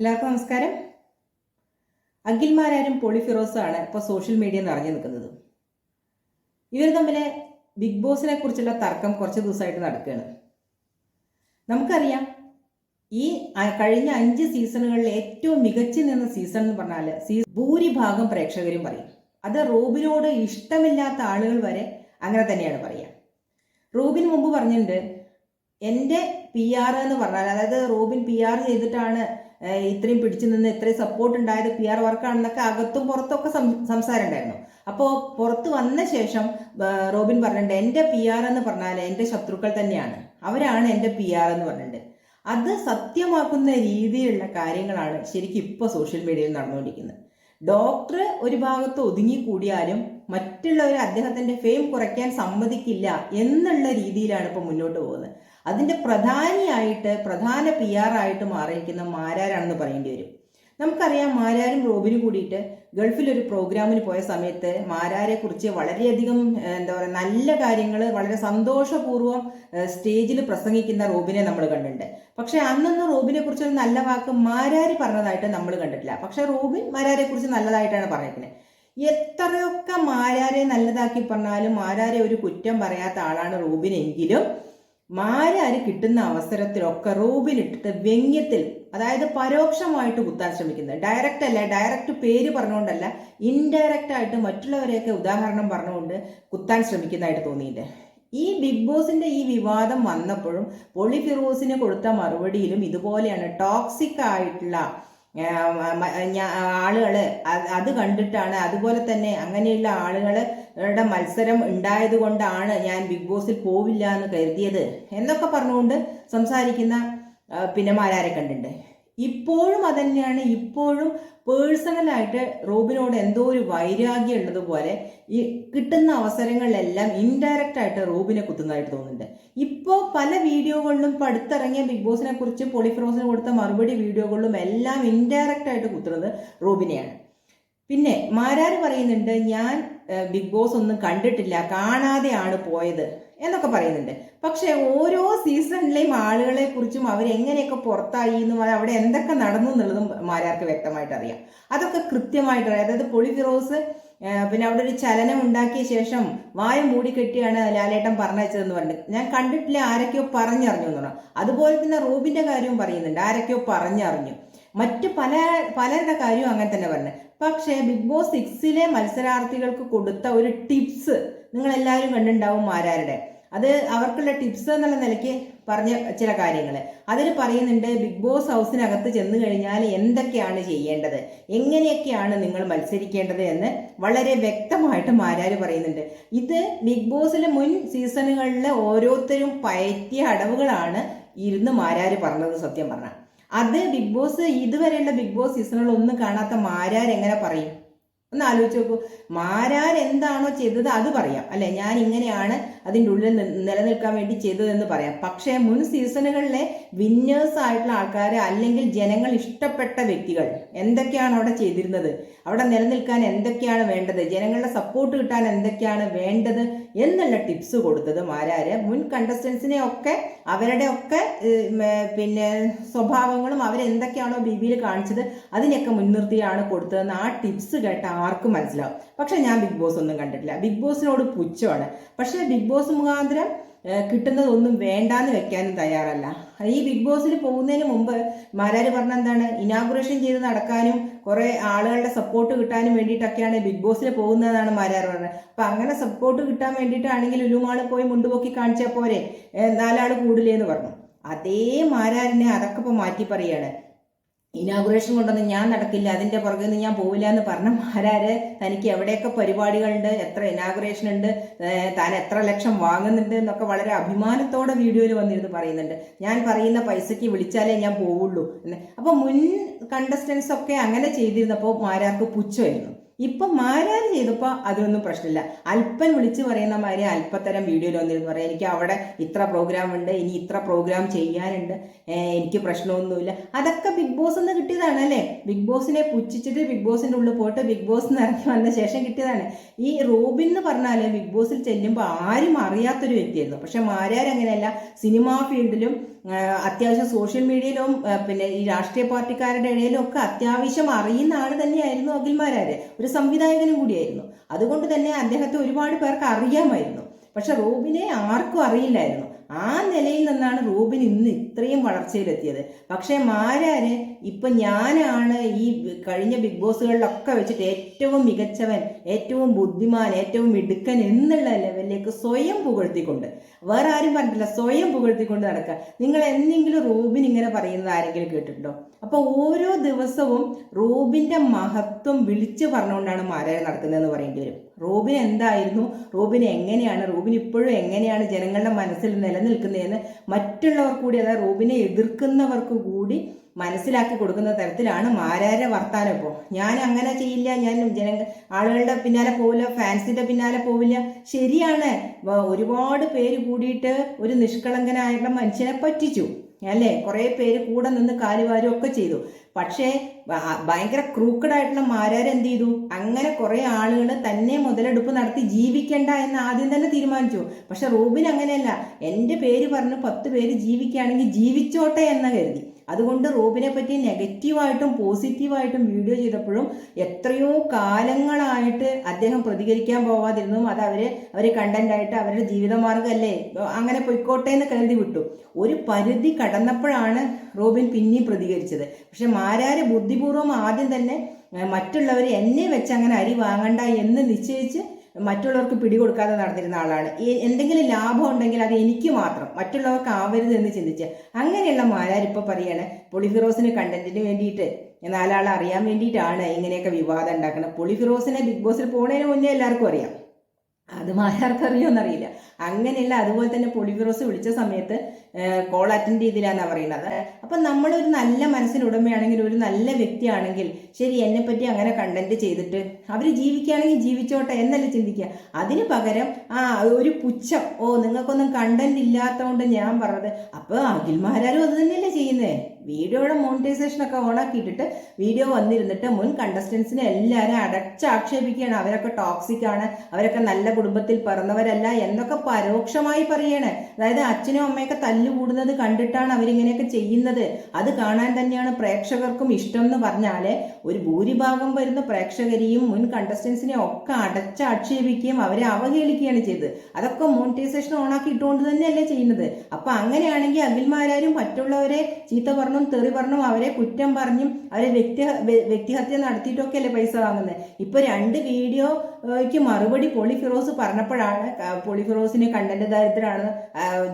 എല്ലാവർക്കും നമസ്കാരം. അഖിൽമാരാരും പോളിഫിറോസും ആണ് ഇപ്പോൾ സോഷ്യൽ മീഡിയ നിറഞ്ഞു നിൽക്കുന്നത്. ഇവർ തമ്മിൽ ബിഗ് ബോസിനെ കുറിച്ചുള്ള തർക്കം കുറച്ച് ദിവസമായിട്ട് നടക്കുകയാണ്. നമുക്കറിയാം ഈ കഴിഞ്ഞ അഞ്ച് സീസണുകളിൽ ഏറ്റവും മികച്ചു നിന്ന സീസൺ എന്ന് പറഞ്ഞാൽ സീ ഭൂരിഭാഗം പ്രേക്ഷകരും പറയും. അത് റോബിനോട് ഇഷ്ടമില്ലാത്ത ആളുകൾ വരെ അങ്ങനെ തന്നെയാണ് പറയുക. റോബിൻ മുമ്പ് പറഞ്ഞിട്ടുണ്ട് എന്റെ പി ആർ എന്ന് പറഞ്ഞാൽ അതായത് റോബിൻ പി ആർ ചെയ്തിട്ടാണ് ഇത്രയും പിടിച്ചു നിന്ന് ഇത്രയും സപ്പോർട്ട് ഉണ്ടായത് പി ആർ വർക്കാണെന്നൊക്കെ അകത്തും പുറത്തൊക്കെ സംസാരം ഉണ്ടായിരുന്നു അപ്പോൾ പുറത്ത് വന്ന ശേഷം റോബിൻ പറഞ്ഞിട്ടുണ്ട് എന്റെ പി ആർ എന്ന് പറഞ്ഞാൽ എന്റെ ശത്രുക്കൾ തന്നെയാണ്. അവരാണ് എന്റെ പി ആർ എന്ന് പറഞ്ഞിട്ടുണ്ട്. അത് സത്യമാക്കുന്ന രീതിയിലുള്ള കാര്യങ്ങളാണ് ശരിക്കും ഇപ്പോൾ സോഷ്യൽ മീഡിയയിൽ നടന്നുകൊണ്ടിരിക്കുന്നത്. ഡോക്ടർ ഒരു ഭാഗത്ത് ഒതുങ്ങിക്കൂടിയാലും മറ്റുള്ളവർ അദ്ദേഹത്തിന്റെ ഫെയിം കുറയ്ക്കാൻ സമ്മതിക്കില്ല എന്നുള്ള രീതിയിലാണ് ഇപ്പോൾ മുന്നോട്ട് പോകുന്നത്. അതിന്റെ പ്രധാനിയായിട്ട് പ്രധാന പി ആർ ആയിട്ട് മാറിയിരിക്കുന്ന മാരാരാണെന്ന് പറയേണ്ടി വരും. നമുക്കറിയാം മാരാരും റോബിനും കൂടിയിട്ട് ഗൾഫിൽ ഒരു പ്രോഗ്രാമിന് പോയ സമയത്ത് മാരാരെ കുറിച്ച് വളരെയധികം എന്താ പറയുക നല്ല കാര്യങ്ങൾ വളരെ സന്തോഷപൂർവം സ്റ്റേജിൽ പ്രസംഗിക്കുന്ന റോബിനെ നമ്മൾ കണ്ടിട്ടുണ്ട്. പക്ഷെ അന്നൊന്നും റോബിനെ കുറിച്ച് ഒരു നല്ല വാക്ക് മാരാരി പറഞ്ഞതായിട്ട് നമ്മൾ കണ്ടിട്ടില്ല. പക്ഷെ റോബിൻ മാരാരെ കുറിച്ച് നല്ലതായിട്ടാണ് പറഞ്ഞിരിക്കുന്നത് എത്രയൊക്കെ മാരാരെ നല്ലതാക്കി പറഞ്ഞാലും മാരാരെ ഒരു കുറ്റം പറയാത്ത ആളാണ് റോബിൻ എങ്കിലും മാരാര് കിട്ടുന്ന അവസരത്തിലൊക്കെ റൂബിലിട്ടിട്ട് വ്യംഗ്യത്തിൽ അതായത് പരോക്ഷമായിട്ട് കുത്താൻ ശ്രമിക്കുന്നത്. ഡയറക്റ്റ് അല്ല ഡയറക്റ്റ് പേര് പറഞ്ഞുകൊണ്ടല്ല ഇൻഡയറക്റ്റ് ആയിട്ട് മറ്റുള്ളവരെയൊക്കെ ഉദാഹരണം പറഞ്ഞുകൊണ്ട് കുത്താൻ ശ്രമിക്കുന്നതായിട്ട് തോന്നിയിട്ട് ഈ ബിഗ് ബോസിന്റെ ഈ വിവാദം വന്നപ്പോഴും പൊളി ഫിറോസിന് കൊടുത്ത മറുപടിയിലും ഇതുപോലെയാണ് ടോക്സിക് ആയിട്ടുള്ള ആളുകൾ അത് കണ്ടിട്ടാണ്. അതുപോലെ തന്നെ അങ്ങനെയുള്ള ആളുകളുടെ മത്സരം ഉണ്ടായത് കൊണ്ടാണ് ഞാൻ ബിഗ് ബോസിൽ പോവില്ല എന്ന് കരുതിയത്. എന്നൊക്കെ പറഞ്ഞുകൊണ്ട് സംസാരിക്കുന്ന പിന്നെ മാരാരെ കണ്ടിട്ടുണ്ട്. ഇപ്പോഴും അതന്നെയാണ്. ഇപ്പോഴും പേഴ്സണലായിട്ട് റോബിനോട് എന്തോ ഒരു വൈരാഗ്യം ഉള്ളതുപോലെ ഈ കിട്ടുന്ന അവസരങ്ങളിലെല്ലാം ഇൻഡയറക്റ്റ് ആയിട്ട് റോബിനെ കുത്തുന്നതായിട്ട് തോന്നുന്നുണ്ട്. ഇപ്പോൾ പല വീഡിയോകളിലും ഇപ്പോൾ അടുത്തിറങ്ങിയ ബിഗ് ബോസിനെ കുറിച്ച് പോളിഫ്രോസിന് കൊടുത്ത മറുപടി വീഡിയോകളിലും എല്ലാം ഇൻഡയറക്റ്റ് ആയിട്ട് കുത്തുന്നത് റോബിനെയാണ്. പിന്നെ മാരാർ പറയുന്നുണ്ട് ഞാൻ ബിഗ് ബോസ് ഒന്നും കണ്ടിട്ടില്ല കാണാതെയാണ് പോയത്. എന്നൊക്കെ പറയുന്നുണ്ട്. പക്ഷേ ഓരോ സീസണിലെയും ആളുകളെ കുറിച്ചും അവരെങ്ങനെയൊക്കെ പുറത്തായി എന്നും അവിടെ എന്തൊക്കെ നടന്നു എന്നുള്ളതും മാരാർക്ക് വ്യക്തമായിട്ട് അറിയാം. അതൊക്കെ കൃത്യമായിട്ട് അറിയാം അതായത് പൊളിഫിറോസ് പിന്നെ അവിടെ ഒരു ചലനം ഉണ്ടാക്കിയ ശേഷം വായ മൂടിക്കെട്ടിയാണ് ലാലേട്ടൻ പറഞ്ഞയച്ചതെന്ന് പറഞ്ഞിട്ട്. ഞാൻ കണ്ടിട്ടില്ല ആരൊക്കെയോ പറഞ്ഞറിഞ്ഞു എന്ന് പറഞ്ഞു. അതുപോലെ തന്നെ റൂബിന്റെ കാര്യവും പറയുന്നുണ്ട്. ആരൊക്കെയോ പറഞ്ഞറിഞ്ഞു. മറ്റ് പല പലരുടെ കാര്യവും അങ്ങനെ തന്നെ പറഞ്ഞു. പക്ഷേ ബിഗ് ബോസ് സിക്സിലെ മത്സരാർത്ഥികൾക്ക് കൊടുത്ത ഒരു ടിപ്സ് നിങ്ങൾ എല്ലാവരും കണ്ടിട്ടുണ്ടാവും ആരാരുടെ അത് അവർക്കുള്ള ടിപ്സ് എന്നുള്ള നിലയ്ക്ക് പറഞ്ഞ ചില കാര്യങ്ങൾ. അതിൽ പറയുന്നുണ്ട് ബിഗ് ബോസ് ഹൗസിനകത്ത് ചെന്ന് കഴിഞ്ഞാൽ എന്തൊക്കെയാണ് ചെയ്യേണ്ടത്? എങ്ങനെയൊക്കെയാണ് നിങ്ങൾ മത്സരിക്കേണ്ടത്? എന്ന് വളരെ വ്യക്തമായിട്ട് മാരാര് പറയുന്നുണ്ട്. ഇത് ബിഗ് ബോസിലെ മുൻ സീസണുകളിൽ ഓരോരുത്തരും പയറ്റിയ അടവുകളാണ് ഇരുന്ന് മാരാര് പറഞ്ഞത് സത്യം പറഞ്ഞാൽ. അത് ബിഗ് ബോസ് ഇതുവരെയുള്ള ബിഗ് ബോസ് സീസണുകൾ ഒന്നും കാണാത്ത മാരാർ എങ്ങനെ പറയും? ഒന്ന് ആലോചിച്ച് നോക്കൂ. മാരാൻ എന്താണോ ചെയ്തത് അത് പറയാം. അല്ലെ? ഞാൻ ഇങ്ങനെയാണ് അതിന്റെ ഉള്ളിൽ നിലനിൽക്കാൻ വേണ്ടി ചെയ്തതെന്ന് പറയാം. പക്ഷേ മുൻ സീസണുകളിലെ വിന്നേഴ്സ് ആയിട്ടുള്ള ആൾക്കാർ അല്ലെങ്കിൽ ജനങ്ങൾ ഇഷ്ടപ്പെട്ട വ്യക്തികൾ എന്തൊക്കെയാണ് അവിടെ ചെയ്തിരുന്നത്? അവിടെ നിലനിൽക്കാൻ എന്തൊക്കെയാണ് വേണ്ടത്? ജനങ്ങളുടെ സപ്പോർട്ട് കിട്ടാൻ എന്തൊക്കെയാണ് വേണ്ടത്? എന്നുള്ള ടിപ്സ് കൊടുത്തതും ആരാര്? മുൻ കണ്ടസ്റ്റൻസിനെ ഒക്കെ അവരുടെ ഒക്കെ പിന്നെ സ്വഭാവങ്ങളും അവരെന്തൊക്കെയാണോ ബി ബിയിൽ കാണിച്ചത് അതിനെയൊക്കെ മുൻനിർത്തിയാണ് കൊടുത്തതെന്ന് ആ ടിപ്സ് കേട്ട ആർക്കും മനസ്സിലാവും. പക്ഷെ ഞാൻ ബിഗ് ബോസ് ഒന്നും കണ്ടിട്ടില്ല. ബിഗ് ബോസിനോട് പുച്ഛമാണ്. പക്ഷെ ബിഗ് ബോസ് മുഖാന്തരം കിട്ടുന്നതൊന്നും വേണ്ടാന്ന് വെക്കാനും തയ്യാറല്ല. ഈ ബിഗ് ബോസിൽ പോകുന്നതിന് മുമ്പ് മാരാര് പറഞ്ഞ എന്താണ്? ഇനാഗുറേഷൻ ചെയ്ത് നടക്കാനും കുറെ ആളുകളുടെ സപ്പോർട്ട് കിട്ടാനും വേണ്ടിയിട്ടൊക്കെയാണ് ബിഗ് ബോസിൽ പോകുന്നതെന്നാണ് മാരാർ പറഞ്ഞത്. അപ്പൊ അങ്ങനെ സപ്പോർട്ട് കിട്ടാൻ വേണ്ടിയിട്ടാണെങ്കിൽ ഉലുമാൾ പോയി മുണ്ടുപൊക്കി കാണിച്ചാൽ പോരെ? നാലാൾ കൂടില്ലേന്ന് പറഞ്ഞു. അതേ മാരാരിനെ അതൊക്കെ ഇപ്പൊ മാറ്റി പറയാണ്. ഇനാഗുറേഷൻ കൊണ്ടൊന്നും ഞാൻ നടക്കില്ല. അതിന്റെ പുറകിൽ നിന്ന് ഞാൻ പോവില്ല എന്ന് പറഞ്ഞ മാരാര് തനിക്ക് എവിടെയൊക്കെ പരിപാടികളുണ്ട്? എത്ര ഇനാഗുറേഷൻ ഉണ്ട്? താൻ എത്ര ലക്ഷം വാങ്ങുന്നുണ്ട്? എന്നൊക്കെ വളരെ അഭിമാനത്തോടെ വീഡിയോയിൽ വന്നിരുന്ന് പറയുന്നുണ്ട്. ഞാൻ പറയുന്ന പൈസയ്ക്ക് വിളിച്ചാലേ ഞാൻ പോവുള്ളൂ എന്ന്. അപ്പൊ മുൻ കണ്ടസ്റ്റൻസ് ഒക്കെ അങ്ങനെ ചെയ്തിരുന്നപ്പോൾ മാരാർക്ക് പുച്ഛമായിരുന്നു. ഇപ്പൊ മാരാര് ചെയ്തപ്പോ അതിനൊന്നും പ്രശ്നമില്ല. അല്പം വിളിച്ചു പറയുന്ന മാതിരി അല്പത്തരം വീഡിയോയിൽ വന്നിരുന്നു. പറയാം എനിക്ക് അവിടെ ഇത്ര പ്രോഗ്രാം ഉണ്ട് ഇനി ഇത്ര പ്രോഗ്രാം ചെയ്യാനുണ്ട്. എനിക്ക് പ്രശ്നമൊന്നുമില്ല. അതൊക്കെ ബിഗ് ബോസ് നിന്ന് കിട്ടിയതാണ് അല്ലേ? ബിഗ് ബോസിനെ പുച്ഛിച്ചിട്ട് ബിഗ് ബോസിന്റെ ഉള്ളിൽ പോയിട്ട് ബിഗ് ബോസ് എന്ന് ഇറങ്ങി വന്ന ശേഷം കിട്ടിയതാണ്. ഈ റോബിൻ എന്ന് പറഞ്ഞാൽ ബിഗ് ബോസിൽ ചെല്ലുമ്പോൾ ആരും അറിയാത്തൊരു വ്യക്തിയായിരുന്നു. പക്ഷെ മാരാർ അങ്ങനെയല്ല സിനിമാ ഫീൽഡിലും അത്യാവശ്യം സോഷ്യൽ മീഡിയയിലും പിന്നെ ഈ രാഷ്ട്രീയ പാർട്ടിക്കാരുടെ ഇടയിലും ഒക്കെ അത്യാവശ്യം അറിയുന്ന ആൾ തന്നെയായിരുന്നു അഖിൽമാരാര്. ഒരു സംവിധായകനും കൂടിയായിരുന്നു. അതുകൊണ്ട് തന്നെ അദ്ദേഹത്തെ ഒരുപാട് പേർക്ക് അറിയാമായിരുന്നു. പക്ഷെ റൂബിനെ ആർക്കും അറിയില്ലായിരുന്നു. ആ നിലയിൽ നിന്നാണ് റൂബിൻ ഇന്ന് ഇത്രയും വളർച്ചയിലെത്തിയത്. പക്ഷേ മാരാര് ഇപ്പൊ ഞാനാണ് ഈ കഴിഞ്ഞ ബിഗ് ബോസുകളിലൊക്കെ വെച്ചിട്ട് ഏറ്റവും മികച്ചവൻ ഏറ്റവും ബുദ്ധിമാൻ ഏറ്റവും മിടുക്കൻ എന്നുള്ള ലെവലിലേക്ക് സ്വയം പുകഴ്ത്തിക്കൊണ്ട്. വേറെ ആരും പറഞ്ഞിട്ടില്ല സ്വയം പുകഴ്ത്തിക്കൊണ്ട് നടക്കുക. നിങ്ങൾ എന്തെങ്കിലും റൂബിൻ ഇങ്ങനെ പറയുന്നത് ആരെങ്കിലും കേട്ടിട്ടുണ്ടോ? അപ്പോൾ ഓരോ ദിവസവും റൂബിന്റെ മഹത്വം വിളിച്ചു പറഞ്ഞുകൊണ്ടാണ് മാരായ നടക്കുന്നതെന്ന് പറയേണ്ടി വരും. റൂബിൻ എന്തായിരുന്നു? റൂബിൻ എങ്ങനെയാണ്? റൂബിൻ ഇപ്പോഴും എങ്ങനെയാണ് ജനങ്ങളുടെ മനസ്സിൽ നിലനിൽക്കുന്നതെന്ന് മറ്റുള്ളവർ കൂടി അതായത് റൂബിനെ എതിർക്കുന്നവർക്ക് കൂടി മനസ്സിലാക്കി കൊടുക്കുന്ന തരത്തിലാണ് മാരാര വർത്താനം ഇപ്പോൾ ഞാൻ അങ്ങനെ ചെയ്യില്ല ഞാൻ ജന ആളുകളുടെ പിന്നാലെ പോവില്ല ഫാൻസിന്റെ പിന്നാലെ പോവില്ല. ശരിയാണ്. ഒരുപാട് പേര് കൂടിയിട്ട് ഒരു നിഷ്കളങ്കനായിട്ടുള്ള മനുഷ്യനെ പറ്റിച്ചു അല്ലേ? കുറേ പേര് കൂടെ നിന്ന് കാലുവാരും ഒക്കെ ചെയ്തു. പക്ഷേ ഭയങ്കര ക്രൂക്കഡ് ആയിട്ടുള്ള മാരാർ എന്ത് ചെയ്തു? അങ്ങനെ കുറേ ആളുകൾ തന്നെ മുതലെടുപ്പ് നടത്തി ജീവിക്കണ്ട എന്ന് ആദ്യം തന്നെ തീരുമാനിച്ചു. പക്ഷെ റൂബിൻ അങ്ങനെയല്ല. എന്റെ പേര് പറഞ്ഞ് പത്ത് പേര് ജീവിക്കുകയാണെങ്കിൽ ജീവിച്ചോട്ടെ എന്ന് കരുതി. അതുകൊണ്ട് റോബിനെ പറ്റി നെഗറ്റീവായിട്ടും പോസിറ്റീവായിട്ടും വീഡിയോ ചെയ്തപ്പോഴും എത്രയോ കാലങ്ങളായിട്ട് അദ്ദേഹം പ്രതികരിക്കാൻ പോവാതിരുന്നു അത് അവർ അവർ കണ്ടന്റായിട്ട് അവരുടെ ജീവിതമാർഗമല്ലേ അങ്ങനെ പൊയ്ക്കോട്ടെ എന്ന് കരുതി വിട്ടു. ഒരു പരിധി കടന്നപ്പോഴാണ് റോബിൻ പിന്നെയും പ്രതികരിച്ചത്. പക്ഷെ മാരാര് ബുദ്ധിപൂർവം ആദ്യം തന്നെ മറ്റുള്ളവർ എന്നെ വെച്ച് അങ്ങനെ അരി വാങ്ങണ്ട എന്ന് നിശ്ചയിച്ച് മറ്റുള്ളവർക്ക് പിടികൊടുക്കാതെ നടന്നിരുന്ന ആളാണ്. എന്തെങ്കിലും ലാഭം ഉണ്ടെങ്കിൽ അത് എനിക്ക് മാത്രം മറ്റുള്ളവർക്ക് ആവരുത് എന്ന് ചിന്തിച്ച്. അങ്ങനെയുള്ള മാരാരിപ്പോൾ പറയാണ് പൊളിഫിറോസിന് കണ്ടന്റിന് വേണ്ടിയിട്ട്. നാലാളെ അറിയാൻ വേണ്ടിയിട്ടാണ് ഇങ്ങനെയൊക്കെ വിവാദം ഉണ്ടാക്കുന്നത്. പൊളിഫിറോസിനെ ബിഗ് ബോസിൽ പോണതിന് മുന്നേ എല്ലാവർക്കും അറിയാം. അത് മാരാർക്കറിയോ എന്നറിയില്ല. അങ്ങനെയല്ല അതുപോലെ തന്നെ പൊളിഫിറോസ് വിളിച്ച സമയത്ത് കോൾ അറ്റൻഡ് ചെയ്തില്ല പറയുന്നത്. അപ്പൊ നമ്മളൊരു നല്ല മനസ്സിന് ഉടമയാണെങ്കിൽ ഒരു നല്ല വ്യക്തിയാണെങ്കിൽ ശരി എന്നെപ്പറ്റി അങ്ങനെ കണ്ടന്റ് ചെയ്തിട്ട് അവർ ജീവിക്കുകയാണെങ്കിൽ ജീവിച്ചോട്ടെ എന്നല്ല ചിന്തിക്കുക. അതിന് പകരം ആ ഒരു പുച്ഛം ഓ നിങ്ങൾക്കൊന്നും കണ്ടന്റ് ഇല്ലാത്തതുകൊണ്ട് ഞാൻ പറഞ്ഞത് അപ്പൊ അഖിൽമാരും അത് തന്നെയല്ലേ ചെയ്യുന്നേ. വീഡിയോയുടെ മോണിറ്റൈസേഷൻ ഒക്കെ ഓണാക്കിയിട്ടിട്ട് വീഡിയോ വന്നിരുന്നിട്ട് മുൻ കണ്ടസ്റ്റൻസിനെ എല്ലാവരും അടച്ചാക്ഷേപിക്കുകയാണ് അവരൊക്കെ ടോക്സിക് ആണ്. അവരൊക്കെ നല്ല കുടുംബത്തിൽ പിറന്നവരല്ല എന്നൊക്കെ പരോക്ഷമായി പറയാണ്. അതായത് അച്ഛനും അമ്മയൊക്കെ തല്ലുകൂടുന്നത് കണ്ടിട്ടാണ് അവരിങ്ങനെയൊക്കെ ചെയ്യുന്നത്. അത് കാണാൻ തന്നെയാണ് പ്രേക്ഷകർക്കും ഇഷ്ടം എന്ന് പറഞ്ഞാൽ ഒരു ഭൂരിഭാഗം വരുന്ന പ്രേക്ഷകരെയും മുൻ കണ്ടസ്റ്റൻസിനെ ഒക്കെ അടച്ചാക്ഷേപിക്കുകയും അവരെ അവഹേളിക്കുകയാണ് ചെയ്തത്. അതൊക്കെ മോണിറ്റൈസേഷൻ ഓണാക്കി ഇട്ടുകൊണ്ട് തന്നെയല്ലേ ചെയ്യുന്നത്. അപ്പൊ അങ്ങനെയാണെങ്കിൽ അഖിൽമാരും മറ്റുള്ളവരെ ചീത്ത പറഞ്ഞും തെറി പറഞ്ഞും അവരെ കുറ്റം പറഞ്ഞും അവരെ വ്യക്തി വ്യക്തിഹത്യ നടത്തിയിട്ടൊക്കെ അല്ലേ പൈസ വാങ്ങുന്നത്. ഇപ്പൊ രണ്ട് വീഡിയോയ്ക്ക് മറുപടി പൊളി ഫിറോസ് പറഞ്ഞപ്പോഴാണ് പൊളി കണ്ടന്റ് ദാരിദ്ര്യമാണ്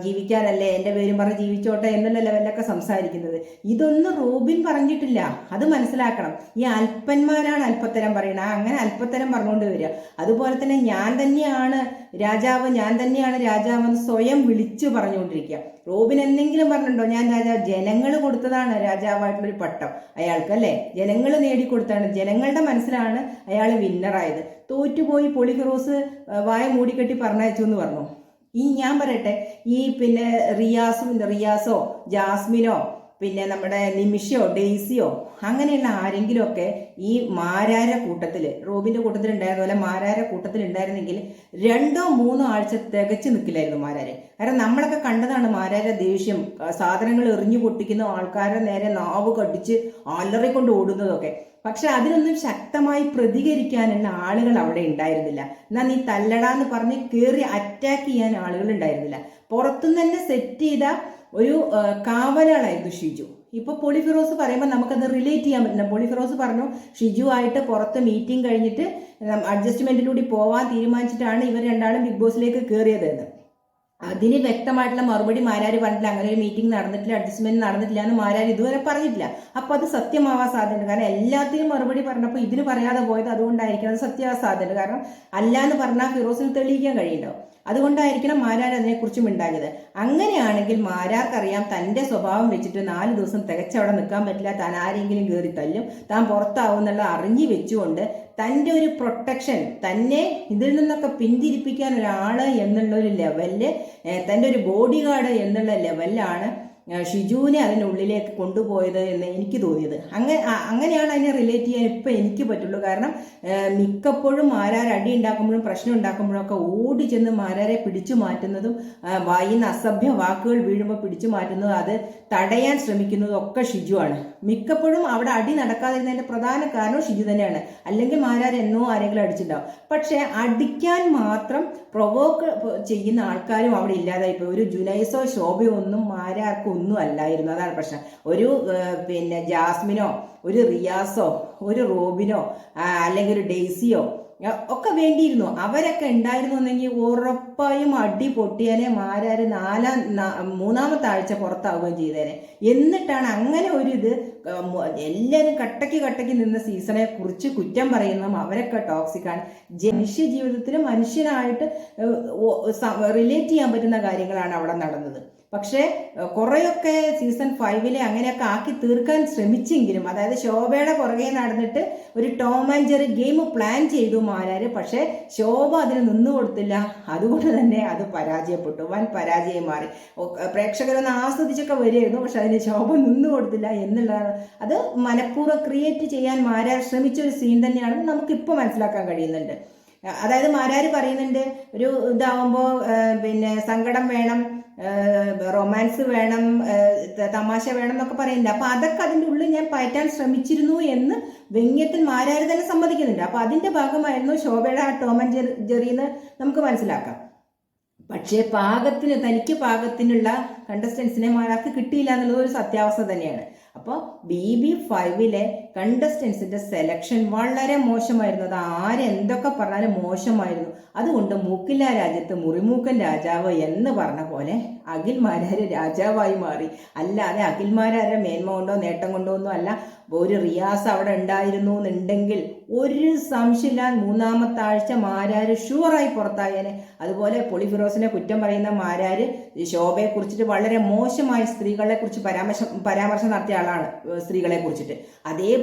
ജീവിക്കാനല്ലേ എന്റെ പേരും പറഞ്ഞ് ജീവിച്ചോട്ടെ എന്നുള്ള ലെവലിലൊക്കെ സംസാരിക്കുന്നത്. ഇതൊന്നും റൂബിൻ പറഞ്ഞിട്ടില്ല. അത് മനസ്സിലാക്കണം. ഈ അല്പന്മാരാണ് അല്പത്തരം പറയുന്നത്. ആ, അങ്ങനെ അല്പത്തരം പറഞ്ഞുകൊണ്ട് വരിക. അതുപോലെ തന്നെ ഞാൻ തന്നെയാണ് രാജാവ് ഞാൻ തന്നെയാണ് രാജാവ് എന്ന് സ്വയം വിളിച്ചു പറഞ്ഞുകൊണ്ടിരിക്കുക. റോബിൻ എന്തെങ്കിലും പറഞ്ഞിട്ടുണ്ടോ? ഞാൻ രാജാവ് ജനങ്ങൾ കൊടുത്തതാണ് രാജാവായിട്ടുള്ളൊരു പട്ടം അയാൾക്ക് അല്ലേ? ജനങ്ങൾ നേടിക്കൊടുത്താണ്. ജനങ്ങളുടെ മനസ്സിലാണ് അയാൾ വിന്നറായത് തോറ്റുപോയി പൊളിഫിറോസ് വായ മൂടിക്കെട്ടി പറഞ്ഞയച്ചു എന്ന് പറഞ്ഞു? ഈ ഞാൻ പറയട്ടെ ഈ പിന്നെ റിയാസും റിയാസോ ജാസ്മിനോ പിന്നെ നമ്മുടെ നിമിഷയോ ഡെയ്സിയോ അങ്ങനെയുള്ള ആരെങ്കിലുമൊക്കെ ഈ മാരാര കൂട്ടത്തിൽ റോബിന്റെ കൂട്ടത്തിൽ ഉണ്ടായിരുന്ന പോലെ മാരാര കൂട്ടത്തിൽ ഉണ്ടായിരുന്നെങ്കിൽ രണ്ടോ മൂന്നോ ആഴ്ച തികച്ചു നിൽക്കില്ലായിരുന്നു മാരാരെ. കാരണം നമ്മളൊക്കെ കണ്ടതാണ് മാരാര ദേഷ്യം സാധനങ്ങൾ എറിഞ്ഞു പൊട്ടിക്കുന്ന ആൾക്കാരെ നേരെ നാവ് കടിച്ച് അലറിക്കൊണ്ട് ഓടുന്നതൊക്കെ. പക്ഷെ അതിനൊന്നും ശക്തമായി പ്രതികരിക്കാനുള്ള ആളുകൾ അവിടെ ഉണ്ടായിരുന്നില്ല. എന്നാ നീ തല്ലടാന്ന് പറഞ്ഞ് കയറി അറ്റാക്ക് ചെയ്യാൻ ആളുകൾ ഉണ്ടായിരുന്നില്ല. പുറത്തുനിന്ന് തന്നെ സെറ്റ് ചെയ്ത ഒരു കാവലാളായിരുന്നു ഷിജു. ഇപ്പൊ പോളിഫിറോസ് പറയുമ്പോൾ നമുക്കത് റിലേറ്റ് ചെയ്യാൻ പറ്റില്ല. പോളിഫിറോസ് പറഞ്ഞു ഷിജു ആയിട്ട് പുറത്ത് മീറ്റിംഗ് കഴിഞ്ഞിട്ട് അഡ്ജസ്റ്റ്മെന്റിലൂടെ പോവാൻ തീരുമാനിച്ചിട്ടാണ് ഇവർ രണ്ടാളും ബിഗ് ബോസിലേക്ക് കയറിയത് എന്ന്. അതിന് വ്യക്തമായിട്ടുള്ള മറുപടി മാരാര് പറഞ്ഞിട്ടില്ല. അങ്ങനെ ഒരു മീറ്റിംഗ് നടന്നിട്ടില്ല അഡ്ജസ്റ്റ്മെന്റ് നടന്നിട്ടില്ല എന്ന് മാരാർ ഇതുവരെ പറഞ്ഞിട്ടില്ല. അപ്പൊ അത് സത്യമാവാൻ സാധ്യതയുണ്ട്. കാരണം എല്ലാത്തിനും മറുപടി പറഞ്ഞപ്പോൾ ഇതിന് പറയാതെ പോയത് അതുകൊണ്ടായിരിക്കണം അത് സത്യമാവാൻ സാധ്യതയുണ്ട്. കാരണം അല്ല എന്ന് പറഞ്ഞാൽ ഫിറോസിന് തെളിയിക്കാൻ കഴിയുണ്ടാവും അതുകൊണ്ടായിരിക്കണം മാരാർ അതിനെക്കുറിച്ച് മിണ്ടാഞ്ഞത്. അങ്ങനെയാണെങ്കിൽ മാരാർക്കറിയാം തന്റെ സ്വഭാവം വെച്ചിട്ട് നാല് ദിവസം തികച്ചവിടെ നിൽക്കാൻ പറ്റില്ല. താൻ ആരെങ്കിലും കയറി തല്ലും. താൻ പുറത്താവും എന്നുള്ള അറിഞ്ഞു വെച്ചുകൊണ്ട് തന്റെ ഒരു പ്രൊട്ടക്ഷൻ തന്നെ ഇതിൽ നിന്നൊക്കെ പിന്തിരിപ്പിക്കാൻ ഒരാൾ എന്നുള്ള ഒരു ലെവലിൽ തന്റെ ഒരു ബോഡി ഗാർഡ് എന്നുള്ള ലെവലിലാണ് ആ, അതിന്റെ അതിനുള്ളിലേക്ക് കൊണ്ടുപോയത് എന്ന് എനിക്ക് തോന്നിയത്. അങ്ങനെ അങ്ങനെയാണ് അതിനെ റിലേറ്റ് ചെയ്യാൻ ഇപ്പം എനിക്ക് പറ്റുള്ളൂ. കാരണം മിക്കപ്പോഴും മാരാർ അടി ഉണ്ടാക്കുമ്പോഴും പ്രശ്നം ഉണ്ടാക്കുമ്പോഴും ഒക്കെ ഓടി ചെന്ന് മാരാരെ പിടിച്ചു മാറ്റുന്നതും വായിന്ന് അസഭ്യ വാക്കുകൾ വീഴുമ്പോൾ പിടിച്ചു മാറ്റുന്നതും അത് തടയാൻ ശ്രമിക്കുന്നതും ഒക്കെ ഷിജുവാണ് മിക്കപ്പോഴും അവിടെ അടി നടക്കാതിരുന്നതിന്റെ പ്രധാന കാരണം ഷിജു തന്നെയാണ്. അല്ലെങ്കിൽ മാരാർ എന്നോ ആരെങ്കിലും അടിച്ചിട്ടുണ്ടാവും. പക്ഷേ അടിക്കാൻ മാത്രം പ്രൊവോക്ക് ചെയ്യുന്ന ആൾക്കാരും അവിടെ ഇല്ലാതായി പോയി. ഒരു ജുനൈസോ ശോഭയോ ഒന്നും മാരാർക്കും ഒന്നും അല്ലായിരുന്നു. അതാണ് പ്രശ്നം. ഒരു പിന്നെ ജാസ്മിനോ ഒരു റിയാസോ ഒരു റോബിനോ അല്ലെങ്കിൽ ഒരു ഡെയ്സിയോ ഒക്കെ വേണ്ടിയിരുന്നു. അവരൊക്കെ ഉണ്ടായിരുന്നുവെങ്കിൽ ഉറപ്പായും അടി പൊട്ടിയാലെ മാരാര് നാലാം മൂന്നാമത്തെ ആഴ്ച പുറത്താവുകയും ചെയ്തേനെ. എന്നിട്ടാണ് അങ്ങനെ ഒരു ഇത് എല്ലാവരും കട്ടയ്ക്ക് കട്ടയ്ക്ക് നിന്ന സീസണെ കുറിച്ച് കുറ്റം പറയുന്നതും അവരൊക്കെ ടോക്സിക്കാണ് മനുഷ്യ ജീവിതത്തിൽ മനുഷ്യനായിട്ട് റിലേറ്റ് ചെയ്യാൻ പറ്റുന്ന കാര്യങ്ങളാണ് അവിടെ നടന്നത്. പക്ഷേ കുറേയൊക്കെ സീസൺ ഫൈവിലെ അങ്ങനെയൊക്കെ ആക്കി തീർക്കാൻ ശ്രമിച്ചെങ്കിലും അതായത് ശോഭയുടെ പുറകെ നടന്നിട്ട് ഒരു Tom and Jerry game plan ചെയ്തു മാരാര്. പക്ഷേ ശോഭ അതിന് നിന്നു കൊടുത്തില്ല. അതുകൊണ്ട് തന്നെ അത് പരാജയപ്പെട്ടു. വൻ പരാജയം മാറി. പ്രേക്ഷകരൊന്ന് ആസ്വദിച്ചൊക്കെ വരുമായിരുന്നു പക്ഷെ അതിന് ശോഭ നിന്നു കൊടുത്തില്ല എന്നുള്ളതാണ്. അത് മനഃപൂർവം ക്രിയേറ്റ് ചെയ്യാൻ മാരാർ ശ്രമിച്ച ഒരു സീൻ തന്നെയാണെന്ന് നമുക്കിപ്പോൾ മനസ്സിലാക്കാൻ കഴിയുന്നുണ്ട്. അതായത് മാരാർ പറയുന്നുണ്ട് ഒരു ഇതാവുമ്പോൾ പിന്നെ സങ്കടം വേണം റൊമാൻസ് വേണം തമാശ വേണം എന്നൊക്കെ പറയുന്നുണ്ട്. അപ്പൊ അതൊക്കെ അതിന്റെ ഉള്ളിൽ ഞാൻ പയറ്റാൻ ശ്രമിച്ചിരുന്നു എന്ന് വ്യംഗ്യത്തിൽ മാരാര് തന്നെ സമ്മതിക്കുന്നുണ്ട്. അപ്പൊ അതിന്റെ ഭാഗമായിരുന്നു ശോഭയുടെ ആ ടോമൻ ജെറി എന്ന് നമുക്ക് മനസ്സിലാക്കാം. പക്ഷേ പാകത്തിന് തനിക്ക് പാകത്തിനുള്ള കണ്ടസ്റ്റൻസിനെ മാരാർക്ക് കിട്ടിയില്ല എന്നുള്ളത് ഒരു സത്യാവസ്ഥ തന്നെയാണ്. അപ്പോൾ ബി ബി ഫൈവിലെ കണ്ടസ്റ്റൻസിന്റെ സെലക്ഷൻ വളരെ മോശമായിരുന്നു. അത് ആരെന്തൊക്കെ പറഞ്ഞാലും മോശമായിരുന്നു. അതുകൊണ്ട് മൂക്കില്ല രാജ്യത്ത് മുറിമൂക്കൻ രാജാവ് എന്ന് പറഞ്ഞ പോലെ അഖിൽമാരാര് രാജാവായി മാറി. അല്ലാതെ അഖിൽമാരാരെ മേന്മ കൊണ്ടോ നേട്ടം കൊണ്ടോ ഒന്നും അല്ല. ഒരു റിയാസ് അവിടെ ഉണ്ടായിരുന്നു എന്നുണ്ടെങ്കിൽ ഒരു സംശയമില്ല മൂന്നാമത്തെ ആഴ്ച മാരാര് ഷുവറായി പുറത്തായേനെ. അതുപോലെ പൊളിഫിറോസിനെ കുറ്റം പറയുന്ന മാരാര് ശോഭയെ കുറിച്ചിട്ട് വളരെ മോശമായി സ്ത്രീകളെ കുറിച്ച് പരാമർശം പരാമർശം നടത്തിയ ആളാണ് സ്ത്രീകളെ കുറിച്ചിട്ട്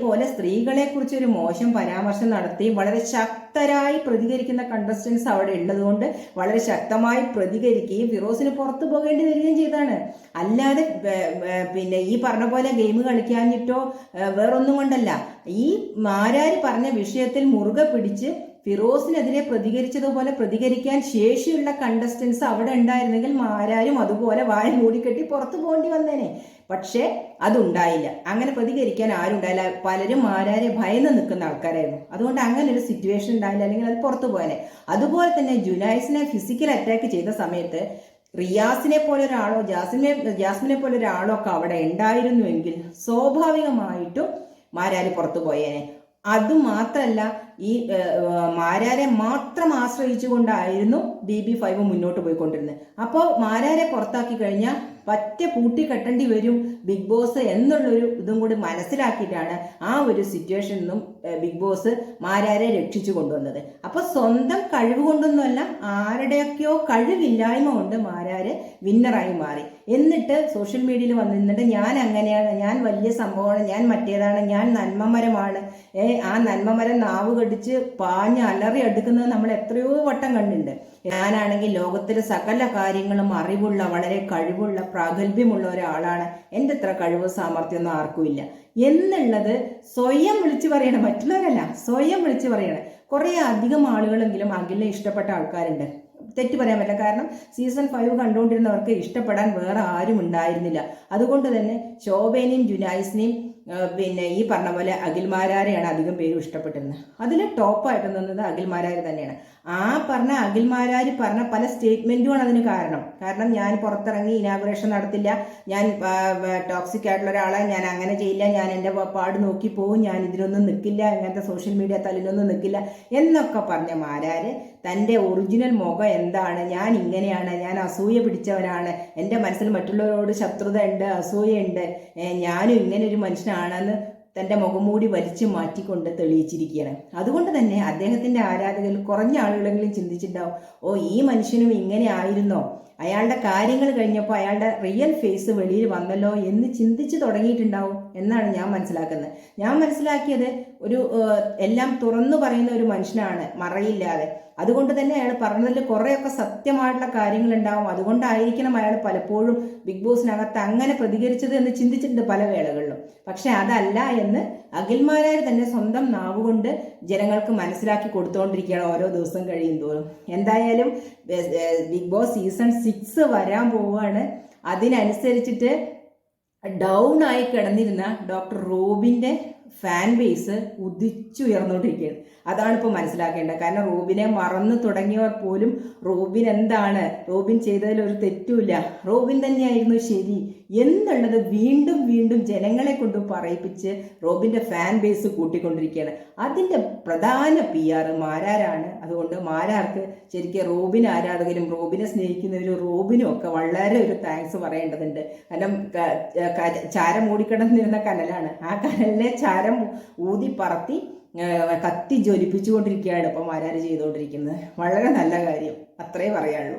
അതേപോലെ സ്ത്രീകളെ കുറിച്ച് ഒരു മോശം പരാമർശം നടത്തി വളരെ ശക്തരായി പ്രതികരിക്കുന്ന കണ്ടസ്റ്റൻസ് അവിടെ ഉള്ളതുകൊണ്ട് വളരെ ശക്തമായി പ്രതികരിക്കുകയും ഫിറോസിന് പുറത്തു പോകേണ്ടി വരികയും ചെയ്താണ് അല്ലാതെ പിന്നെ ഈ പറഞ്ഞ പോലെ ഗെയിം കളിക്കാഞ്ഞിട്ടോ വേറൊന്നും കൊണ്ടല്ല. ഈ മാരാര് പറഞ്ഞ വിഷയത്തിൽ മുറുകെ പിടിച്ച് ഫിറോസിനെതിരെ പ്രതികരിച്ചതുപോലെ പ്രതികരിക്കാൻ ശേഷിയുള്ള കണ്ടസ്റ്റൻസ് അവിടെ ഉണ്ടായിരുന്നെങ്കിൽ മാരാരും അതുപോലെ വായ മൂടിക്കെട്ടി പുറത്തു പോകേണ്ടി വന്നേനെ. പക്ഷേ അതുണ്ടായില്ല. അങ്ങനെ പ്രതികരിക്കാൻ ആരും ഉണ്ടായില്ല പലരും ആരാരെ ഭയന്ന് നിൽക്കുന്ന ആൾക്കാരായിരുന്നു. അതുകൊണ്ട് അങ്ങനെ ഒരു സിറ്റുവേഷൻ ഉണ്ടായില്ല. അല്ലെങ്കിൽ അത് പുറത്തു പോയാലേ. അതുപോലെ തന്നെ ജുനൈസിനെ ഫിസിക്കൽ അറ്റാക്ക് ചെയ്ത സമയത്ത് റിയാസിനെ പോലെ ഒരാളോ ജാസിനെ ജാസ്മിനെ പോലെ ഒരാളോ ഒക്കെ അവിടെ ഉണ്ടായിരുന്നുവെങ്കിൽ സ്വാഭാവികമായിട്ടും മാരാര് പുറത്തു പോയേനെ. അതുമാത്രല്ല ഈ മാരാരെ മാത്രം ആശ്രയിച്ചുകൊണ്ടായിരുന്നു ബി ബി ഫൈവ് മുന്നോട്ട് പോയിക്കൊണ്ടിരുന്നത്. അപ്പോൾ മാരാരെ പുറത്താക്കി കഴിഞ്ഞാൽ പറ്റ പൂട്ടി കെട്ടേണ്ടി വരും ബിഗ് ബോസ് എന്നുള്ളൊരു ഇതും കൂടി മനസ്സിലാക്കിയിട്ടാണ് ആ ഒരു സിറ്റുവേഷനിൽ നിന്നും ബിഗ് ബോസ് മാരാരെ രക്ഷിച്ചു കൊണ്ടുവന്നത്. അപ്പൊ സ്വന്തം കഴിവ് കൊണ്ടൊന്നുമല്ല ആരുടെയൊക്കെയോ കഴിവില്ലായ്മ കൊണ്ട് മാരാര് വിന്നറായി മാറി. എന്നിട്ട് സോഷ്യൽ മീഡിയയിൽ വന്ന് നിന്നിട്ട് ഞാൻ അങ്ങനെയാണ് ഞാൻ വലിയ സംഭവമാണ് ഞാൻ മറ്റേതാണ് ഞാൻ നന്മമരമാണ്. ഏ ആ നന്മമരം നാവ് കടിച്ച് പാഞ്ഞ് അലറി എടുക്കുന്നത് നമ്മൾ എത്രയോ വട്ടം കണ്ടിട്ടുണ്ട്. ഞാനാണെങ്കിൽ ലോകത്തിലെ സകല കാര്യങ്ങളും അറിവുള്ള വളരെ കഴിവുള്ള പ്രാഗൽഭ്യമുള്ള ഒരാളാണ്. എന്റെ അത്ര കഴിവ് സാമർഥ്യമൊന്നും ആർക്കുമില്ല എന്നുള്ളത് സ്വയം വിളിച്ചു പറയണം. മറ്റുള്ളവരല്ല സ്വയം വിളിച്ചു പറയണം. കുറേ അധികം ആളുകളെങ്കിലും അഖിലിനെ ഇഷ്ടപ്പെട്ട ആൾക്കാരുണ്ട്. തെറ്റ് പറയാൻ പറ്റില്ല. കാരണം സീസൺ ഫൈവ് കണ്ടുകൊണ്ടിരുന്നവർക്ക് ഇഷ്ടപ്പെടാൻ വേറെ ആരും ഉണ്ടായിരുന്നില്ല. അതുകൊണ്ട് തന്നെ ശോഭേനെയും ജുനൈസിനെയും ആ, പിന്നെ ഈ പറഞ്ഞ പോലെ അഖിൽമാരാരെയാണ് അധികം പേരും ഇഷ്ടപ്പെട്ടിരുന്നത്. അതിൽ ടോപ്പായിട്ട് നിന്നത് അഖിൽമാരാർ തന്നെയാണ്. ആ പറഞ്ഞ അഖിൽമാരാർ പറഞ്ഞ പല സ്റ്റേറ്റ്മെന്റുമാണ് അതിന് കാരണം. കാരണം ഞാൻ പുറത്തിറങ്ങി ഇനാഗുറേഷൻ നടത്തില്ല. ഞാൻ ടോക്സിക് ആയിട്ടുള്ള ഒരാളെ. ഞാൻ അങ്ങനെ ചെയ്യില്ല. ഞാൻ എന്റെ പാട് നോക്കി പോകും ഞാൻ ഇതിനൊന്നും നിൽക്കില്ല അങ്ങനത്തെ സോഷ്യൽ മീഡിയ തലിനൊന്നും നിൽക്കില്ല എന്നൊക്കെ പറഞ്ഞ മാരാർ തന്റെ ഒറിജിനൽ മുഖം എന്താണ്? ഞാൻ ഇങ്ങനെയാണ്. ഞാൻ അസൂയ പിടിച്ചവനാണ്. എന്റെ മനസ്സിൽ മറ്റുള്ളവരോട് ശത്രുത ഉണ്ട് അസൂയ ഉണ്ട് ഞാനും ഇങ്ങനെ ഒരു മനുഷ്യനാണെന്ന് തന്റെ മുഖംമൂടി വലിച്ചു മാറ്റിക്കൊണ്ട് തെളിയിച്ചിരിക്കുകയാണ്. അതുകൊണ്ട് തന്നെ അദ്ദേഹത്തിന്റെ ആരാധകരിൽ കുറഞ്ഞ ആളുകളെങ്കിലും ചിന്തിച്ചിട്ടുണ്ടാവും ഓ ഈ മനുഷ്യനും ഇങ്ങനെ ആയിരുന്നോ? അയാളുടെ കാര്യങ്ങൾ കഴിഞ്ഞപ്പോൾ അയാളുടെ റിയൽ ഫേസ് വെളിയിൽ വന്നല്ലോ എന്ന് ചിന്തിച്ചു തുടങ്ങിയിട്ടുണ്ടാവും എന്നാണ് ഞാൻ മനസ്സിലാക്കുന്നത്. ഞാൻ മനസ്സിലാക്കിയത് ഒരു എല്ലാം തുറന്നു പറയുന്ന ഒരു മനുഷ്യനാണ് മറയില്ലാതെ. അതുകൊണ്ട് തന്നെ അയാൾ പറഞ്ഞതിൽ കുറേയൊക്കെ സത്യമായിട്ടുള്ള കാര്യങ്ങൾ ഉണ്ടാവും അതുകൊണ്ടായിരിക്കണം അയാൾ പലപ്പോഴും ബിഗ് ബോസിനകത്ത് അങ്ങനെ പ്രതികരിച്ചത് എന്ന് ചിന്തിച്ചിട്ടുണ്ട് പല വേളകളിലും. പക്ഷെ അതല്ല എന്ന് അഖിൽമാരാർ തന്നെ സ്വന്തം നാവുകൊണ്ട് ജനങ്ങൾക്ക് മനസ്സിലാക്കി കൊടുത്തുകൊണ്ടിരിക്കുകയാണ് ഓരോ ദിവസം കഴിയും തോറും എന്തായാലും ബിഗ് ബോസ് സീസൺ സിക്സ് വരാൻ പോവുകയാണ്. അതിനനുസരിച്ചിട്ട് ഡൗൺ ആയി കിടന്നിരുന്ന ഡോക്ടർ റോബിന്റെ ഫാൻ ബേസ് ഉദിച്ചുയർന്നുകൊണ്ടിരിക്കുകയാണ്. അതാണ് ഇപ്പോൾ മനസ്സിലാക്കേണ്ടത്. കാരണം റോബിനെ മറന്നു തുടങ്ങിയവർ പോലും റോബിൻ എന്താണ്? റോബിൻ ചെയ്തതിൽ ഒരു തെറ്റുമില്ല. റോബിൻ തന്നെയായിരുന്നു ശരി. എന്നുള്ളത് വീണ്ടും വീണ്ടും ജനങ്ങളെ കൊണ്ട് പറയിപ്പിച്ച് റോബിന്റെ ഫാൻ ബേസ് കൂട്ടിക്കൊണ്ടിരിക്കുകയാണ്. അതിന്റെ പ്രധാന പി ആർ മാരാരാണ്? അതുകൊണ്ട് മാരാർക്ക് ശരിക്കും റോബിൻ ആരാധകരും റോബിനെ സ്നേഹിക്കുന്നവരും റോബിനും ഒക്കെ വളരെ ഒരു താങ്ക്സ് പറയേണ്ടതുണ്ട്. കാരണം ചാരം മൂടിക്കിടന്നിരുന്ന കനലാണ്. ആ കനലിനെ ചാരം ഊതി പറത്തി കത്തി ജ്വലിപ്പിച്ചുകൊണ്ടിരിക്കുകയാണ് ഇപ്പം മാരാര് ചെയ്തുകൊണ്ടിരിക്കുന്നത്. വളരെ നല്ല കാര്യം. അത്രേ പറയാനുള്ളൂ.